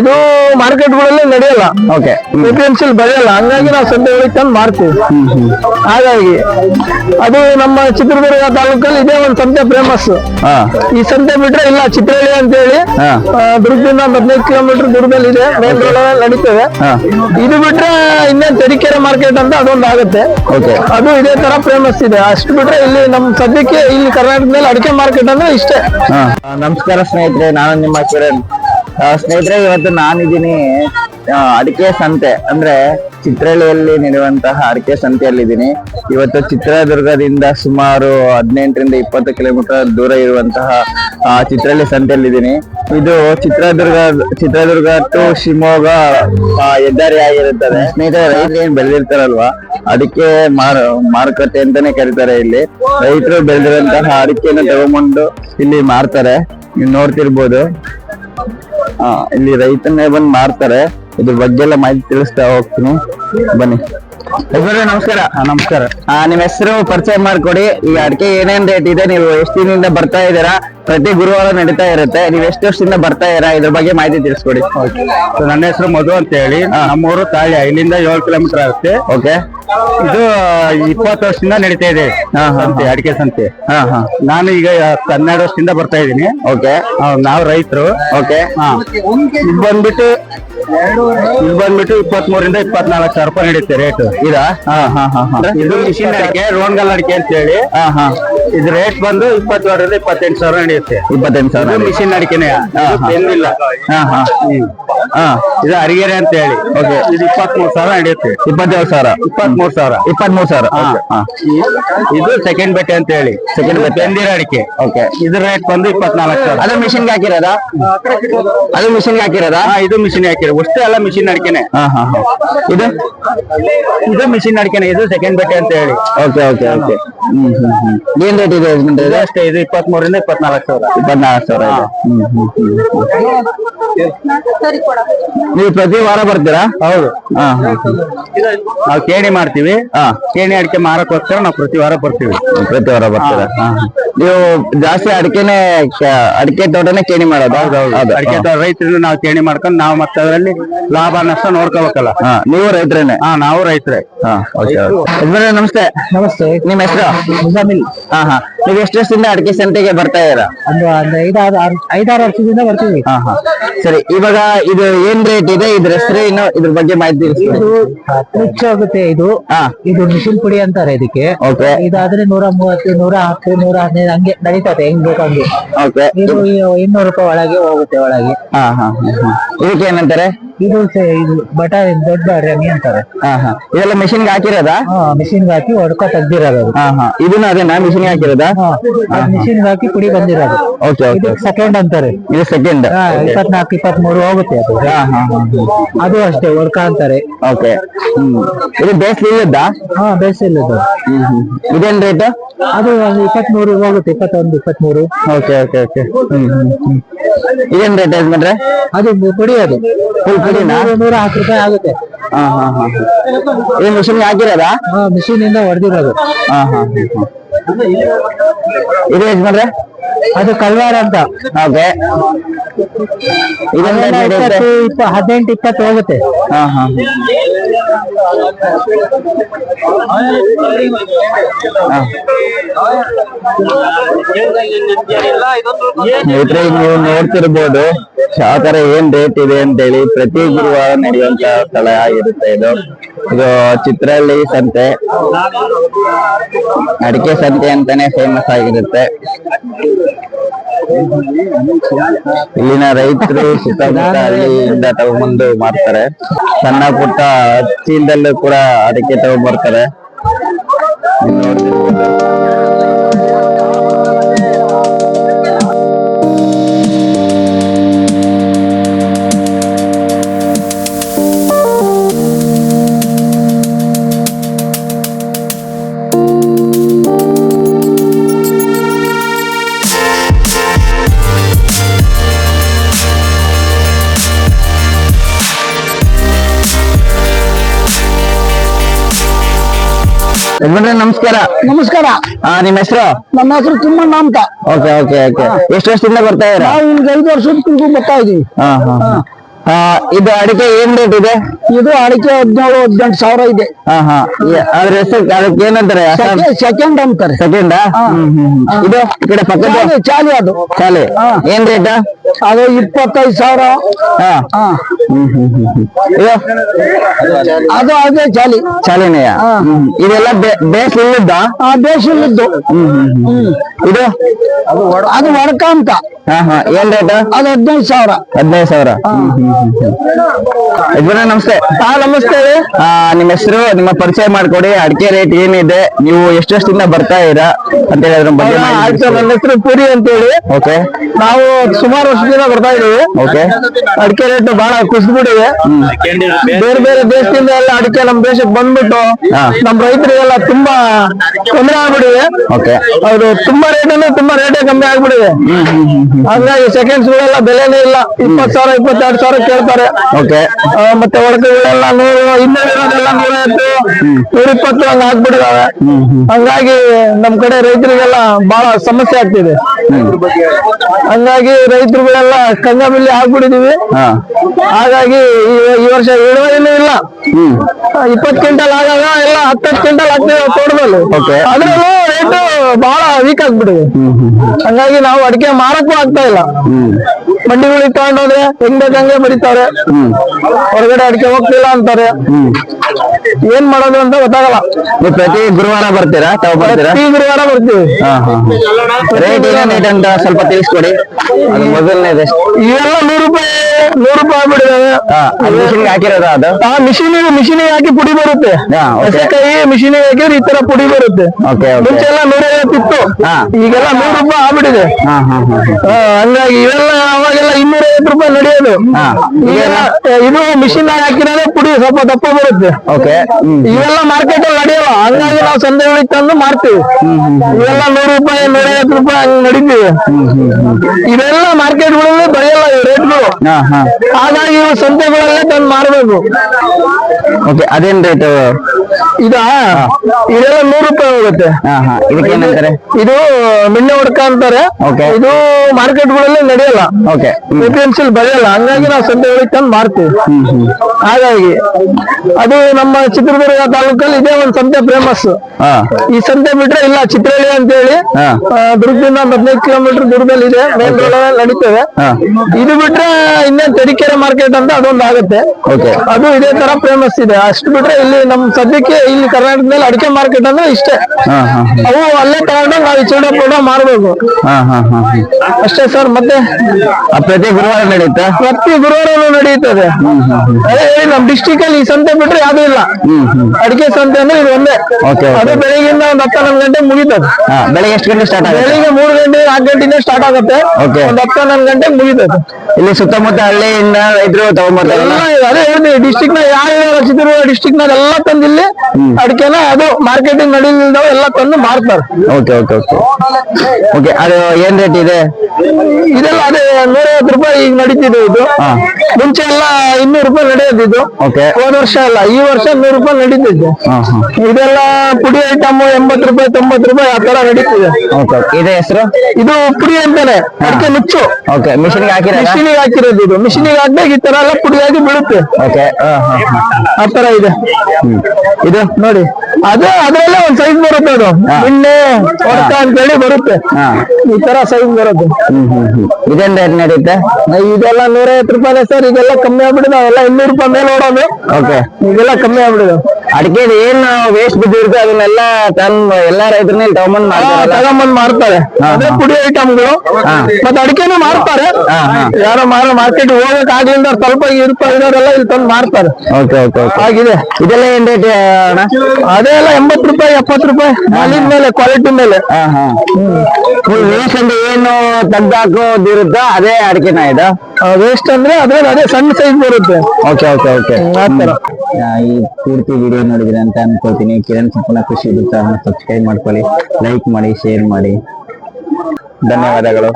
ಇದು ಮಾರ್ಕೆಟ್ಗಳಲ್ಲಿ ನಡೆಯಲ್ಲ. ಓಕೆ ಎಪಿಎಂಸಿ ಬೆಳೆಯಲ್ಲ. ಹಂಗಾಗಿ ನಾವು ಸಂತೆಗಳಿಗೆ ತಂದು ಮಾರ್ತೀವಿ ಹಾಗಾಗಿ ಅದು ನಮ್ಮ ಚಿತ್ರದುರ್ಗ ತಾಲೂಕಲ್ಲಿ ಇದೇ ಒಂದು ಸಂತೆ ಫೇಮಸ್ ಈ ಸಂತೆ ಬಿಟ್ರೆ ಇಲ್ಲ ಚಿತ್ರಹಳ್ಳಿ ಅಂತ ಹೇಳಿ. ದುರ್ಗದಿಂದ ಹದಿನೈದು ಕಿಲೋಮೀಟರ್ ದೂರದಲ್ಲಿ ಇದೆ. ಮೇನ್ ರೋಡ್ ನಡೀತದೆ. ಇದು ಬಿಟ್ರೆ ಇನ್ನೇನ್ ತರೀಕೆರೆ ಮಾರ್ಕೆಟ್ ಅಂತ ಅದೊಂದು ಆಗುತ್ತೆ. ಓಕೆ ಅದು ಇದೇ ತರ ಫೇಮಸ್ ಇದೆ. ಅಷ್ಟು ಬಿಟ್ರೆ ಇಲ್ಲಿ ನಮ್ ಸದ್ಯಕ್ಕೆ ಇಲ್ಲಿ ಕರ್ನಾಟಕದಲ್ಲಿ ಅಡಿಕೆ ಮಾರ್ಕೆಟ್ ಅಂದ್ರೆ ಇಷ್ಟೇ. ನಮಸ್ಕಾರ ಸ್ನೇಹಿತರೆ ನಾನು ನಿಮ್ಮ ಕಿರಣ್. ಸ್ನೇಹಿತರೆ, ಇವತ್ತು ನಾನಿದ್ದೀನಿ ಅಡಿಕೆ ಸಂತೆ. ಅಂದ್ರೆ ಚಿತ್ರಹಳ್ಳಿಯಲ್ಲಿ ನಡೆಯುವಂತಹ ಅಡಿಕೆ ಸಂತೆಯಲ್ಲಿದ್ದೀನಿ. ಇವತ್ತು ಚಿತ್ರದುರ್ಗದಿಂದ ಸುಮಾರು ಹದಿನೆಂಟರಿಂದ ಇಪ್ಪತ್ತು ಕಿಲೋಮೀಟರ್ ದೂರ ಇರುವಂತಹ ಚಿತ್ರಹಳ್ಳಿ ಸಂತೆಯಲ್ಲಿದ್ದೀನಿ. ಇದು ಚಿತ್ರದುರ್ಗ ಚಿತ್ರದುರ್ಗ ಟು ಶಿವಮೊಗ್ಗ ಹೆದ್ದಾರಿ ಆಗಿರುತ್ತದೆ. ಸ್ನೇಹಿತರೆ, ರೈತರು ಏನ್ ಬೆಳೆದಿರ್ತಾರಲ್ವಾ? ಅಡಿಕೆ ಮಾರ, ಮಾರುಕಟ್ಟೆ ಅಂತಾನೆ ಕರೀತಾರೆ ಇಲ್ಲಿ. ರೈತರು ಬೆಳೆದಿರುವಂತಹ ಅಡಿಕೆಯನ್ನು ತಗೊಂಡ್ಬಂದು ಇಲ್ಲಿ ಮಾರ್ತಾರೆ. ನೀವು ನೋಡ್ತಿರ್ಬೋದು. ಇಲ್ಲಿ ರೈತನೇ ಬಂದು ಮಾಡ್ತಾರೆ. ಇದ್ರ ಬಗ್ಗೆ ಎಲ್ಲ ಮಾಹಿತಿ ತಿಳಿಸ್ತಾ ಹೋಗ್ತೀನಿ. ಬನ್ನಿ. ಹೆಸರು ನಮಸ್ಕಾರ. ನಮಸ್ಕಾರ. ನಿಮ್ಮ ನಿಮ್ ಹೆಸರು ಪರಿಚಯ ಮಾಡ್ಕೊಡಿ. ಈ ಅಡಿಕೆ ಏನೇನ್ ರೇಟ್ ಇದೆ ನೀವು ಎಷ್ಟು ದಿನದಿಂದ ಬರ್ತಾ ಇದ್ದೀರಾ? ಪ್ರತಿ ಗುರುವಾರ ನಡೀತಾ ಇರುತ್ತೆ. ನೀವು ಎಷ್ಟು ವರ್ಷದಿಂದ ಬರ್ತಾ ಇದ್ದೀರಾ? ಇದ್ರ ಬಗ್ಗೆ ಮಾಹಿತಿ ತಿಳಿಸ್ಕೊಡಿ. ನನ್ನ ಹೆಸರು ಮಧು ಅಂತ ಹೇಳಿ ನಮ್ಮೂರು ತಾಳಿ ಇಲ್ಲಿಂದ ಏಳು ಕಿಲೋಮೀಟರ್ ಆಗುತ್ತೆ. ಓಕೆ. ಇದು ಇಪ್ಪತ್ತು ವರ್ಷದಿಂದ ನಡೀತಾ ಇದೆ ಸಂತೆ ಅಡಿಕೆ ಸಂತೆ. ಹಾ ಹಾ. ನಾನು ಈಗ ಹನ್ನೆರಡು ವರ್ಷದಿಂದ ಬರ್ತಾ ಇದ್ದೀನಿ. ಓಕೆ. ನಾವು ರೈತರು. ಓಕೆ. ಬಂದ್ಬಿಟ್ಟು ಇದು ಬಂದ್ಬಿಟ್ಟು ಇಪ್ಪತ್ತ್ ಮೂರಿಂದ ಇಪ್ಪತ್ನಾಲ್ಕು ಸಾವಿರ ರೂಪಾಯಿ ನಡೀತೆ ರೇಟ್ ಇದಾ? ಹಾ ಹಾ ಹಾ ಹಾ. ಇದು ಮಿಷಿನ್ ಅಡಿಕೆ ರೋಣಗಲ್ ಅಡಿಕೆ ಅಂತ ಹೇಳಿ ಹಾ ಹಾ. ಇದು ರೇಟ್ ಬಂದು ಇಪ್ಪತ್ತೇಳರಿಂದ ಇಪ್ಪತ್ತೆಂಟು ಸಾವಿರ ನಡೆಯುತ್ತೆ ಇಪ್ಪತ್ತೆಂಟು ಸಾವಿರ ಮಿಷಿನ್ ಅಡಿಕೆನೆ. ಇಲ್ಲ. ಹಾ ಹಾ. ಹಾ. ಇದು ಅರಿಗೆರೆ ಅಂತ ಹೇಳಿ ಓಕೆ. ಇದು ಇಪ್ಪತ್ಮೂರು ಸಾವಿರ ನಡೆಯುತ್ತೆ ಇಪ್ಪತ್ತೇಳು ಸಾವಿರ. ಸಾವಿರ. ಇಪ್ಪತ್ಮೂರು ಸಾವಿರ. ಹಾ. ಹಾ. ಸಾವಿರ ಇದು ಸೆಕೆಂಡ್ ಬೆಟ್ಟೆ ಅಂತ ಹೇಳಿ ಸೆಕೆಂಡ್ ಬೆಟ್ಟೆ. ಬೆಂದಿರ ಅಡಿಕೆ. ಓಕೆ. ಇದ್ರ ರೇಟ್ ಬಂದು ಇಪ್ಪತ್ನಾಲ್ಕು ಸಾವಿರ. ಅದು ಮಿಷಿನ್ಗೆ ಹಾಕಿರೋದಾ? ಅದು ಮಿಷಿನ್ಗೆ ಹಾಕಿರೋದಾ? ಹಾ ಇದು ಮಿಷಿನ್ ಹಾಕಿರಿ ಅಷ್ಟು ಎಲ್ಲ ಮಿಷಿನ್ ಅಡಿಕೆನೆ. ಹಾ ಹಾ ಹಾ. ಇದು? ಇದು ಮಿಷಿನ್ ಅಡಿಕೆನೆ ಇದು ಸೆಕೆಂಡ್ ಬೆಟ್ಟೆ ಅಂತ ಹೇಳಿ. Okay okay okay hmm hmm hmm. ಏನ್ ರೇಟ್ ಇದೆ ನಿಮ್ದು ಇದು ಅಷ್ಟೇ ಇದು ಇಪ್ಪತ್ಮೂರರಿಂದ ಇಪ್ಪತ್ನಾಲ್ಕು ಸಾವಿರ. ಇಪ್ಪತ್ನಾಲ್ಕು ಸಾವಿರ ಇದೆ. ಹ್ಮ್ ಹ್ಮ್ ಹ್ಮ್ ನೀವು ಪ್ರತಿ ವಾರ ಬರ್ತೀರಾ? ಹೌದು. ಹಾ ಹಾ ನಾವು ಕೇಣಿ ಮಾಡ್ತೀವಿ. ಹಾ. ಕೇಣಿ ಅಡಿಕೆ ಮಾರಕ್ಕೋಸ್ಕರ ನಾವು ಪ್ರತಿ ವಾರ ಬರ್ತೀವಿ. ಪ್ರತಿ ವಾರ ಬರ್ತೀರಾ? ಹಾ, ಹಾ. ನೀವು ಜಾಸ್ತಿ ಅಡಿಕೆನೆ ಅಡಿಕೆ ತೋಟನೇ ಕೇಣಿ ಮಾಡೋದು? ಹೌದು ಅಡಿಕೆ ರೈತರಿಂದ ನಾವು ಕೇಣಿ ಮಾಡ್ಕೊಂಡು ನಾವು ಮತ್ತೆ ಅದರಲ್ಲಿ ಲಾಭ ನಷ್ಟ ನೋಡ್ಕೋಬೇಕಲ್ಲ. ಹಾ ನೀವು ರೈತರೇನೆ? ಹಾ ನಾವು ರೈತರೇ. ಹಾ ಓಕೆ ಯಜಮಾನ್ರೆ ನಮಸ್ತೆ. ನಮಸ್ತೆ. ನಿಮ್ಮ ಹೆಸರು? ಮುಜಾಮಿಲ್ ಹಾ ಹಾ ನೀವು ಎಷ್ಟು ವರ್ಷದಿಂದ ಅಡಿಕೆ ಸಂತೆಗೆ ಬರ್ತಾ ಇದ್ದೀರಾ? ಒಂದು ಒಂದು ಐದಾರು ಐದಾರು ವರ್ಷದಿಂದ ಬರ್ತೀವಿ. ಹಾ ಹಾ ಸರಿ ಇವಾಗ ಇದು ಏನ್ ರೇಟ್ ಇದೆ? ಇದ್ರ ಹೆಸರು ಇನ್ನು ಇದ್ರ ಬಗ್ಗೆ ಮಾಹಿತಿ ತಿಳಿಸ್ಕೊಡಿ. ಇದು ಇದು. ಹಾ. ಇದು ಮಿಷಿನ್ ಪುಡಿ ಅಂತಾರೆ ಇದಕ್ಕೆ. ಇದಾದ್ರೆ ನೂರ ಮೂವತ್ತು ನೂರ ಹತ್ತು ನೂರ ಹದಿನೈದು ಹಂಗೆ ನಡೀತದೆ ಹೆಂಗ್ ಬೇಕು ಹಂಗೆ. ಓಕೆ. ಇದು ಈ- ಇನ್ನೂರು ರೂಪಾಯಿ ಒಳಗೆ ಹೋಗುತ್ತೆ ಒಳಗೆ. ಹಾ ಹಾ ಹಾ, ಹಾ. ಇದಕ್ಕೆ ಏನಂತಾರೆ? ಇದು ಸ- ಇದು ಬಟ ದೊಡ್ಡ ರೆಮಿ ಅಂತಾರೆ. ಹಾ ಹಾ. ಇದೆಲ್ಲ ಮಿಷಿನ್ಗೆ ಹಾಕಿರೋದಾ? ಹಾ ಮಿಷಿನ್ ಹಾಕಿ ಹೊಡ್ಕೊ ತೆಗ್ದಿರೋದು ಹಾ ಹಾ. ಇದನ್ನ ಅದೇನಾ ಮಿಷಿನ್ ಹಾಕಿರೋದಾ? ಮಿಷಿನ್ ಹಾಕಿ ಪುಡಿ ಬಂದಿರೋದು. ಓಕೆ ಓಕೆ ಇದು ಸೆಕೆಂಡ್ ಅಂತಾರೆ. ಇದು ಸೆಕೆಂಡ್ ಹಾ, ಇಪ್ಪತ್ನಾಲ್ಕು ಇಪ್ಪತ್ಮೂರು ಹೋಗುತ್ತೆ ಅದು. ಹಾ ಹಾ ಹಾ ಅದು ಅಷ್ಟೇ ಹೊಡ್ಕ ಅಂತಾರೆ. Okay hmm. ಇದು ಬೇಸ್ ಇಲ್ಲದ್ದಾ? ಹಾ ಬೇಸಿಲ್ಲದು ಹ್ಮ್ ಹ್ಮ್ ಇದೇನ್ ರೇಟ್ ಅದು ಒಂದು ಇಪ್ಪತ್ಮೂರು ಹೋಗುತ್ತೆ ಇಪ್ಪತ್ತೊಂದು ಇಪ್ಪತ್ಮೂರು. Okay okay okay hmm hmm hmm. ಇದೇನ್ ರೇಟ್ ಯಜಮಾನ್ರೆ? ಅದು ಪುಡಿ ಅದು. ನೂರ ಹತ್ತು ರೂಪಾಯಿ ಆಗುತ್ತೆ. ಹಾ ಹಾ ಹಾ ಇದು ಹಾಕಿರೋದಾ? ಮಿಷಿನ್ ಇಂದ ಹೊಡೆದಿರೋದು. ಹಾ ಹಾ ಹಾ ಇದು ಯಜಮಾನ್ರೆ? ಅದು ಕಲ್ವಾರ ಅಂತ. ಓಕೆ ಇದನ್ನ ಹದಿನೆಂಟು ಇಪ್ಪತ್ತು ಹೋಗುತ್ತೆ. ಹಾ ಹಾ. ನೀವು ನೋಡ್ತಿರ್ಬೋದು ಯಾವ ತರ ಏನ್ ರೇಟ್ ಇದೆ ಅಂತ ಹೇಳಿ ಪ್ರತಿ ಗುರುವಾರ ನಡೆಯುವಂತ ಸ್ಥಳ ಆಗಿರುತ್ತೆ ಇದು. ಇದು ಚಿತ್ರಹಳ್ಳಿ ಸಂತೆ. ಅಡಿಕೆ ಸಂತೆ ಅಂತಾನೆ ಫೇಮಸ್ ಆಗಿರುತ್ತೆ. ಇಲ್ಲಿನ ರೈತರು ಸುತ್ತಮುತ್ತ ಹಳ್ಳಿಯಿಂದ ತಗೊಂಡ್ಬಂದು ಮಾರ್ತಾರೆ. ಸಣ್ಣ ಪುಟ್ಟ ಚೀಲದಲ್ಲೂ ಕೂಡ ಅಡಿಕೆ ತಗೊಂಡ್ಬರ್ತಾರೆ ಯಜಮಾನ್ರೆ ನಮಸ್ಕಾರ. ನಮಸ್ಕಾರ. ಆ ನಿಮ್ ಹೆಸರು? ನನ್ನ ಹೆಸರು ತಿಮ್ಮಣ್ಣ ಅಂತ. Okay okay okay. ಎಷ್ಟು ವರ್ಷದಿಂದ ಬರ್ತಾ ಇದ್ದೀರಾ? ನಾವು ಈಗ ಐದು ವರ್ಷದ ತನಕ ಬರ್ತಾ ಇದೀವಿ. ಹಾ. ಹಾ. ಇದು ಅಡಿಕೆ ಏನ್ ರೇಟ್ ಇದೆ? ಇದು ಅಡಿಕೆ ಹದಿನೇಳು ಹದಿನೆಂಟು ಸಾವಿರ ಇದೆ. ಅದ್ರ ಹೆಸರು ಅದಕ್ಕೆ ಏನಂತಾರೆ? ಸೆಕೆಂಡ್ ಅಂತಾರೆ. ಸೆಕೆಂಡ್ ಇದು ಈ ಕಡೆ ಪಕ್ಕದ ಚಾಲಿ ಅದು. ಚಾಲಿ. ಏನ್ ರೇಟ್ ಅದು ಇಪ್ಪತ್ತೈದು ಸಾವಿರ. ಹ್ಮ್ ಹ್ಮ್ ಹ್ಮ್ ಹ್ಮ್. ಅದು ಅದೇ ಚಾಲಿ. ಚಾಲೆನೆಯ? ಹ್ಮ್. ಇದೆಲ್ಲ ಬೇಸ್ ಇಲ್ಲದ್ದ? ಬೇಸ್ ಇಲ್ಲಿದ್ದು. ಇದು? ಅದು ವಡಕ ಅಂತ. ಹಾ ಹಾ. ಏನ್ ರೇಟ್ ಅದು ಹದಿನೈದು ಸಾವಿರ. ಹದಿನೈದು ಸಾವಿರ. ಯಜಮಾನ ನಮಸ್ತೆ. ಹಾ ನಮಸ್ತೆ. ಆ ನಿಮ್ಮ ಹೆಸರು ನಿಮ್ಮ ಪರಿಚಯ ಮಾಡ್ಕೊಡಿ. ಅಡಿಕೆ ರೇಟ್ ಏನಿದೆ? ನೀವು ಎಷ್ಟೆಷ್ಟಿಂದ ಬರ್ತಾ ಇದ್ದೀರಾ? ಅಂತ ಹೇಳಿ ಅದ್ರ ಬಗ್ಗೆ ಆಯ್ತು ನನ್ನ ಹೆಸರು ಪುರಿ ಅಂತೇಳಿ ಓಕೆ. ನಾವು ಸುಮಾರು ವರ್ಷದಿಂದ ಬರ್ತಾ ಇದೀವಿ ಓಕೆ. ಅಡಿಕೆ ರೇಟ್ ಬಹಳ ಕುಸಿದ್ಬಿಟ್ಟಿದೆ. ಬೇರೆ ಬೇರೆ ದೇಶದಿಂದ ಎಲ್ಲ ಅಡಿಕೆ ನಮ್ ದೇಶಕ್ಕೆ ಬಂದ್ಬಿಟ್ಟು ಹಾ. ನಮ್ ರೈತರಿಗೆಲ್ಲ ತುಂಬಾ ತೊಂದರೆ ಆಗ್ಬಿಟ್ಟಿದೆ. ಓಕೆ. ಅದು ತುಂಬಾ ರೇಟ್ ಅಂದ್ರೆ ತುಂಬಾ ರೇಟೇ ಕಮ್ಮಿ ಆಗ್ಬಿಟ್ಟಿದೆ. ಹಂಗಾಗಿ ಸೆಕೆಂಡ್ಸ್ ಗಳೆಲ್ಲ ಬೆಲೆನೇ ಇಲ್ಲ. ಇಪ್ಪತ್ ಸಾವಿರ ಇಪ್ಪತ್ತೆರಡು ಸಾವಿರ ಕೇಳ್ತಾರೆ. ಓಕೆ. ಮತ್ತೆ ಒಡಕೆಗಳೆಲ್ಲ ನೂರು ಇನ್ನೂರೆಲ್ಲ ನೂರ ಐವತ್ತು ನೂರ ಇಪ್ಪತ್ತು ಹಂಗ ಆಗ್ಬಿಟ್ಟಿದಾವೆ. ಹಂಗಾಗಿ ನಮ್ ಕಡೆ ರೈತರಿಗೆಲ್ಲ ಬಹಳ ಸಮಸ್ಯೆ ಆಗ್ತಿದೆ. ಹಂಗಾಗಿ ರೈತರುಗಳೆಲ್ಲ ಕಂಗಬಿಲ್ಲಿ ಆಗ್ಬಿಟ್ಟಿದೀವಿ. ಹಾ. ಹಾಗಾಗಿ ಈ ವರ್ಷ ಇಳುವರಿನೂ ಇಲ್ಲ. ಇಪ್ಪತ್ತು ಇಪ್ಪತ್ ಕ್ವಿಂಟಲ್ ಆಗಾಗ ಎಲ್ಲ ಹತ್ತತ್ತು ಕ್ವಿಂಟಲ್ ಆಗ್ತಿದೆ ತೋಟದಲ್ಲಿ. ಅದ್ರಲ್ಲೂ ರೇಟ್ ಬಹಳ ವೀಕ್ ಆಗ್ಬಿಟ್ಟಿದೆ. ಹಂಗಾಗಿ ನಾವು ಅಡಿಕೆ ಮಾರಕ್ಕೂ ಆಗ್ತಾ ಇಲ್ಲ. ಮಂಡಿಗಳಿಗೆ ತಗೊಂಡೋದ್ರೆ ಹೆಂಗ್ ಬೇಕಂಗೆ ಬಡಿತಾರೆ ಹೊರಗಡೆ ಅಡಿಕೆ ಹೋಗ್ತಿಲ್ಲ ಅಂತಾರೆ. ಏನ್ ಮಾಡೋದು ಅಂತ ಗೊತ್ತಾಗಲ್ಲ. ನೀವು ಪ್ರತಿ ಗುರುವಾರ ಬರ್ತೀರಾ? ತಾವು ಬರ್ತೀರಾ? ಪ್ರತಿ ಗುರುವಾರ ಬರ್ತೀವಿ. ರೇಟ್ ಏನೇನು ಅಂತ ಸ್ವಲ್ಪ ತಿಳಿಸ್ಕೊಡಿ. ಮೊದಲನೇದು ಇವೆಲ್ಲ ನೂರು ರೂಪಾಯಿ ನೂರು ರೂಪಾಯಿ ಆಗ್ಬಿಟ್ಟಿದಾವೆ. ಹಾ ಅದು ಆ ಮಿಷಿನ್ ಮಿಷಿನಿಗೆ ಹಾಕಿ ಪುಡಿ ಬರುತ್ತೆ. ಕೈ ಮಿಷಿನಿಗೆ ಹಾಕಿದ್ರೆ ಈ ತರ ಪುಡಿ ಬರುತ್ತೆ. ಮುಂಚೆ ಎಲ್ಲ ನೂರೈವತ್ತಿತ್ತು ಐವತ್ತಿತ್ತು ಈಗೆಲ್ಲ ನೂರು ರೂಪಾಯಿ ಆಗ್ಬಿಟ್ಟಿದೆ ಹಂಗಾಗಿ ಇವೆಲ್ಲ ಅವಾಗೆಲ್ಲ ಇನ್ನೂರ ಐವತ್ತು ರೂಪಾಯಿ ನಡೆಯೋದು ಹಾ. ಇದು ಮಿಷಿನ್ ಹಾಕಿರೋದೇ ಪುಡಿ ಸ್ವಲ್ಪ ದಪ್ಪ ಬರುತ್ತೆ. ಓಕೆ ಇವೆಲ್ಲ ಮಾರ್ಕೆಟ್ ಅಲ್ಲಿ ನಡೆಯಲ್ಲ. ಹಂಗಾಗಿ ನಾವು ಸಂತೆಗಳಿಗೆ ತಂದು ಮಾರ್ತೀವಿ. ಇವೆಲ್ಲ ನೂರು ರೂಪಾಯಿ ನೂರೈವತ್ತು ರೂಪಾಯಿ ಹಂಗ್ ನಡೀತೀವಿ. ಇವೆಲ್ಲ ಮಾರ್ಕೆಟ್ಗಳಲ್ಲಿ ಬೆಳೆಯಲ್ಲ ಈ ರೇಟ್ಗಳು. ಹಾಗಾಗಿ ಇವು ಸಂತೆಗಳಲ್ಲೇ ತಂದು ಮಾರಬೇಕು. ಓಕೆ ಅದೇನ್ ರೇಟ್ ಇದ? ಇದೆಲ್ಲ ನೂರು ರೂಪಾಯಿ ಹೋಗುತ್ತೆ. ಇದಕ್ಕೆ ಇದು ಮಿಣ್ಣೆ ಹುಡ್ಕ ಅಂತಾರೆ. ಇದು ಮಾರ್ಕೆಟ್ಗಳಲ್ಲಿ ನಡೆಯಲ್ಲ. ಓಕೆ ಎಪಿಎಂಸಿ ಬೆಳೆಯಲ್ಲ. ಹಂಗಾಗಿ ನಾವು ಸಂತೆ ಒಳಗೆ ತಂದು ಮಾರ್ತೀವಿ. ಹಾಗಾಗಿ ಅದು ನಮ್ಮ ಚಿತ್ರದುರ್ಗ ತಾಲೂಕಲ್ಲಿ ಇದೇ ಒಂದು ಸಂತೆ ಫೇಮಸ್ ಈ ಸಂತೆ ಬಿಟ್ರೆ ಇಲ್ಲ ಚಿತ್ರಹಳ್ಳಿ ಅಂತ ಹೇಳಿ. ದುರ್ಗದಿಂದ ಒಂದ್ ಹದಿನೈದು ಕಿಲೋಮೀಟರ್ ದೂರದಲ್ಲಿ ಇದೆ ಮೇನ್ ರೋಡ್ ನಡೀತದೆ. ಇದು ಬಿಟ್ರೆ ಇನ್ನೇನ್ ತರೀಕೆರೆ ಮಾರ್ಕೆಟ್ ಅಂತ ಅದೊಂದು ಆಗುತ್ತೆ. ಅದು ಇದೇ ತರ ಫೇಮಸ್ ಇದೆ. ಅಷ್ಟು ಬಿಟ್ರೆ ಇಲ್ಲಿ ನಮ್ ಸದ್ಯಕ್ಕೆ ಇಲ್ಲಿ ಕರ್ನಾಟಕದಲ್ಲಿ ಅಡಿಕೆ ಮಾರ್ಕೆಟ್ ಅಂದ್ರೆ ಇಷ್ಟೇ. ಅವು ಅಲ್ಲೇ ತಗೊಂಡು ನಾವು ಈ ಚೂಡ ಮಾಡ್ಬೇಕು ಅಷ್ಟೇ ಸರ್ ಮತ್ತೆ? ಪ್ರತಿ ಗುರುವಾರ ನಡೆಯುತ್ತಾ? ಪ್ರತಿ ಗುರುವಾರನೂ ನಡೆಯುತ್ತದೆ. ಅದೇ ಹೇಳಿ ನಮ್ ಡಿಸ್ಟಿಕ್ ಅಲ್ಲಿ ಈ ಸಂತೆ ಬಿಟ್ರೆ ಯಾವ್ದು ಇಲ್ಲ. ಅಡಿಕೆ ಸಂತೆ ಅಂದ್ರೆ ಇದು ಒಂದೇ. ಅದು ಬೆಳಿಗ್ಗೆಯಿಂದ ಒಂದ್ ಹತ್ತು ಹನ್ನೊಂದು ಗಂಟೆ ಮುಗಿತದೆ. ಬೆಳಿಗ್ಗೆ ಎಷ್ಟು ಗಂಟೆ ಸ್ಟಾರ್ಟ್ ಆಗುತ್ತೆ? ಬೆಳಿಗ್ಗೆ ಮೂರು ಗಂಟೆ ನಾಲ್ಕು ಗಂಟೆಯಿಂದ ಸ್ಟಾರ್ಟ್ ಆಗುತ್ತೆ. ಒಂದ್ ಹತ್ತು ಹನ್ನೊಂದು ಗಂಟೆಗೆ ಮುಗಿತದೆ. ಇಲ್ಲಿ ಸುತ್ತಮುತ್ತ ಹಳ್ಳಿಯಿಂದ ರೈತರು ತಗೊಂಡ್ಬರ್ತಾರೆ. ಅದೇ ಹೇಳ್ತೀನಿ ಡಿಸ್ಟಿಕ್ನ ಯಾವ ಚಿತ್ರದುರ್ಗ ಡಿಸ್ಟಿಕ್ನ ಎಲ್ಲ ತಂದಿಲ್ಲಿ ಅಡಿಕೆನ ಅದು ಮಾರ್ಕೆಟಿಂಗ್ ನಡೀಲಿಲ್ದವ ಎಲ್ಲ ತಂದು ಮಾರ್ತಾರೆ. ಓಕೆ ಓಕೆ ಓಕೆ ಓಕೆ ಅದು ಏನ್ ರೇಟ್ ಇದೆ? ಇದೆಲ್ಲ ಅದೇ ನೂರೈವತ್ತು ರೂಪಾಯಿ ಈಗ ನಡೀತಿದೆ ಮುಂಚೆ ಎಲ್ಲ ಇನ್ನೂರು ರೂಪಾಯಿ ನಡೆಯೋದಿದ್ದು ಓಕೆ ಹೋದ ವರ್ಷ ಅಲ್ಲ ಈ ವರ್ಷ ನೂರು ರೂಪಾಯಿ ನಡೀತಿದ್ದು ಇದೆಲ್ಲ ಪುಡಿ ಐಟಮ್ ಎಂಬತ್ತು ರೂಪಾಯಿ ತೊಂಬತ್ತು ರೂಪಾಯಿ ಆ ತರ ನಡೀತಿದೆ. ಓಕೆ ಇದೆ ಹೆಸರು? ಇದು ಪುಡಿ ಅಂತಾನೆ ಅದಕ್ಕೆ ನುಚ್ಚು. ಓಕೆ ಮಿಷಿನ್ ಹಾಕಿರ ಮಿಷಿನಿಗೆ ಹಾಕಿರೋದು ಇದು. ಮಿಷಿನ್ ಹಾಕಿದಾಗ ಈ ತರ ಎಲ್ಲ ಪುಡಿಯಾಗಿ ಬೀಳುತ್ತೆ. ಓಕೆ ಆ ತರ ಇದೆ. ಇದು ನೋಡಿ. ಅದು ಅದ್ರಲ್ಲೇ ಒಂದ್ ಸೈಜ್ ಬರುತ್ತೆ ಅದು. ನಿನ್ನೆ ಹೊಡ್ಕ ಅಂತ ಹೇಳಿ ಬರುತ್ತೆ. ಈ ತರ ಸೈಜ್ ಬರುತ್ತೆ. ಇದೆಲ್ಲ ರೇಟ್ ನಡೀತೆ ಇದೆಲ್ಲ ನೂರೈವತ್ತು ರೂಪಾಯಿ ಸರ್ ಈಗೆಲ್ಲ ಕಮ್ಮಿ ಆಗ್ಬಿಡಿದ ಎಲ್ಲ ಇನ್ನೂರು ರೂಪಾಯಿ ಮೇಲೆ ಓಡೋದು. ಓಕೆ ಈಗೆಲ್ಲ ಕಮ್ಮಿ ಆಗ್ಬಿಟ್ಟಿದೆ. ಅಡಿಕೆ ಏನ್ ವೇಸ್ಟ್ ಬಿದ್ದಿರುತ್ತೆ ಅದನ್ನೆಲ್ಲ ತಂದ್ ಎಲ್ಲಾ ರೈತರನ್ನ ಇಲ್ಲಿ ತಗೊಂಬಂದ್ ಮಾಡ್ತಾರಲ್ಲ ತಗೊಂಬಂದ್ ಮಾರ್ತಾರೆ ಪುಡಿ ಐಟಮ್ಗಳು. ಮತ್ತೆ ಅಡಿಕೆನೂ ಮಾರ್ತಾರೆ. ಯಾರೋ ಮಾರ ಮಾರ್ಕೆಟ್ ಹೋಗಕ್ ಆಗ್ಲಿಂದ ಸ್ವಲ್ಪ ಇರೋರೆಲ್ಲ ಇಲ್ಲಿ ತಂದು ಮಾರ್ತಾರೆ. ಓಕೆ ಓಕೆ ಆಗಿದೆ. ಇದೆಲ್ಲ ಏನ್ ರೇಟ್ ಅದೇ ಎಲ್ಲ ಎಂಬತ್ತು ರೂಪಾಯಿ ಎಪ್ಪತ್ತು ರೂಪಾಯಿ. ಮಾಲಿನ ಮೇಲೆ ಕ್ವಾಲಿಟಿ ಮೇಲೆ. ವೇಸ್ಟ್ ಅಂದ್ರೆ ಏನು ತೆಗ್ದಾಕೋದಿರುತ್ತೋ ಅದೇ ಅಡಿಕೆನ ಇದು? ವೇಸ್ಟ್ ಅಂದ್ರೆ ಅದ್ರಲ್ಲಿ ಅದೇ ಸಣ್ಣ ಸೈಜ್ ಬರುತ್ತೆ. Okay okay okay. ಈ ಪೂರ್ತಿ ವಿಡಿಯೋ ನೋಡಿದ್ರೆ ಅಂತ ಅನ್ಕೊಳ್ತೀನಿ. ಕಿರಣ್ ಸಂಪೂರ್ಣ ಖುಷಿ ಇರುತ್ತೆ. ಸಬ್ಸ್ಕ್ರೈಬ್ ಮಾಡ್ಕೊಳ್ಳಿ ಲೈಕ್ ಮಾಡಿ ಶೇರ್ ಮಾಡಿ. ಧನ್ಯವಾದಗಳು.